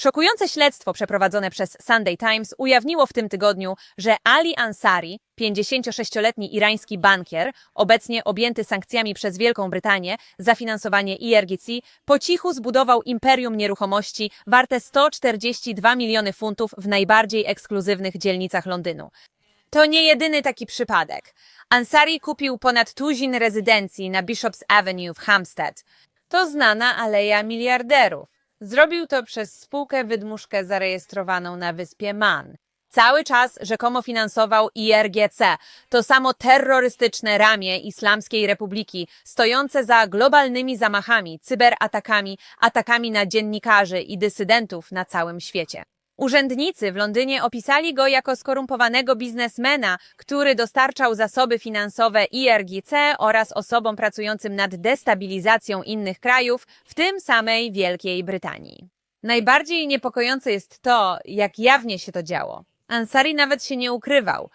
Szokujące śledztwo przeprowadzone przez Sunday Times ujawniło w tym tygodniu, że Ali Ansari, 56-letni irański bankier, obecnie objęty sankcjami przez Wielką Brytanię za finansowanie IRGC, po cichu zbudował imperium nieruchomości warte 142 miliony funtów w najbardziej ekskluzywnych dzielnicach Londynu. To nie jedyny taki przypadek. Ansari kupił ponad tuzin rezydencji na Bishops Avenue w Hampstead. To znana aleja miliarderów. Zrobił to przez spółkę wydmuszkę zarejestrowaną na wyspie Man. Cały czas rzekomo finansował IRGC, to samo terrorystyczne ramię Islamskiej Republiki, stojące za globalnymi zamachami, cyberatakami, atakami na dziennikarzy i dysydentów na całym świecie. Urzędnicy w Londynie opisali go jako skorumpowanego biznesmena, który dostarczał zasoby finansowe IRGC oraz osobom pracującym nad destabilizacją innych krajów, w tym samej Wielkiej Brytanii. Najbardziej niepokojące jest to, jak jawnie się to działo. Ansari nawet się nie ukrywał.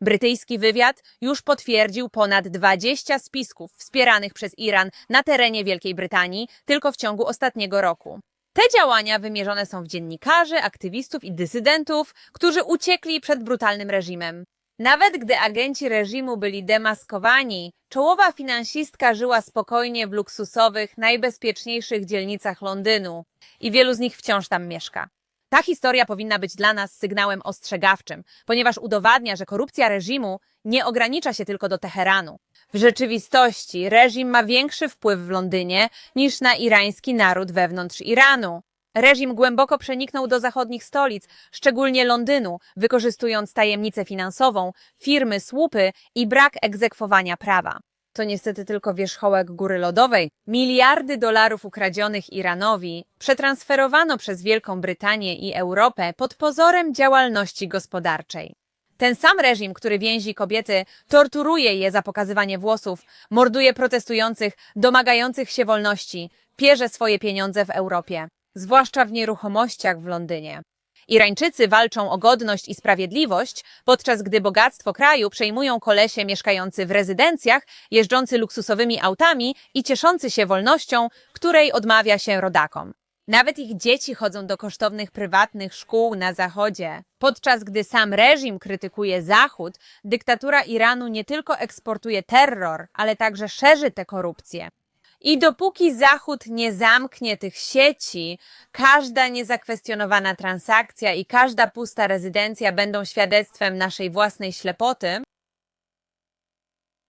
Brytyjski wywiad już potwierdził ponad 20 spisków wspieranych przez Iran na terenie Wielkiej Brytanii tylko w ciągu ostatniego roku. Te działania wymierzone są w dziennikarzy, aktywistów i dysydentów, którzy uciekli przed brutalnym reżimem. Nawet gdy agenci reżimu byli demaskowani, czołowa finansistka żyła spokojnie w luksusowych, najbezpieczniejszych dzielnicach Londynu i wielu z nich wciąż tam mieszka. Ta historia powinna być dla nas sygnałem ostrzegawczym, ponieważ udowadnia, że korupcja reżimu nie ogranicza się tylko do Teheranu. W rzeczywistości reżim ma większy wpływ w Londynie niż na irański naród wewnątrz Iranu. Reżim głęboko przeniknął do zachodnich stolic, szczególnie Londynu, wykorzystując tajemnicę finansową, firmy, słupy i brak egzekwowania prawa. To niestety tylko wierzchołek góry lodowej. Miliardy dolarów ukradzionych Iranowi przetransferowano przez Wielką Brytanię i Europę pod pozorem działalności gospodarczej. Ten sam reżim, który więzi kobiety, torturuje je za pokazywanie włosów, morduje protestujących, domagających się wolności, pierze swoje pieniądze w Europie, zwłaszcza w nieruchomościach w Londynie. Irańczycy walczą o godność i sprawiedliwość, podczas gdy bogactwo kraju przejmują kolesie mieszkający w rezydencjach, jeżdżący luksusowymi autami i cieszący się wolnością, której odmawia się rodakom. Nawet ich dzieci chodzą do kosztownych prywatnych szkół na Zachodzie. Podczas gdy sam reżim krytykuje Zachód, dyktatura Iranu nie tylko eksportuje terror, ale także szerzy tę korupcję. I dopóki Zachód nie zamknie tych sieci, każda niezakwestionowana transakcja i każda pusta rezydencja będą świadectwem naszej własnej ślepoty,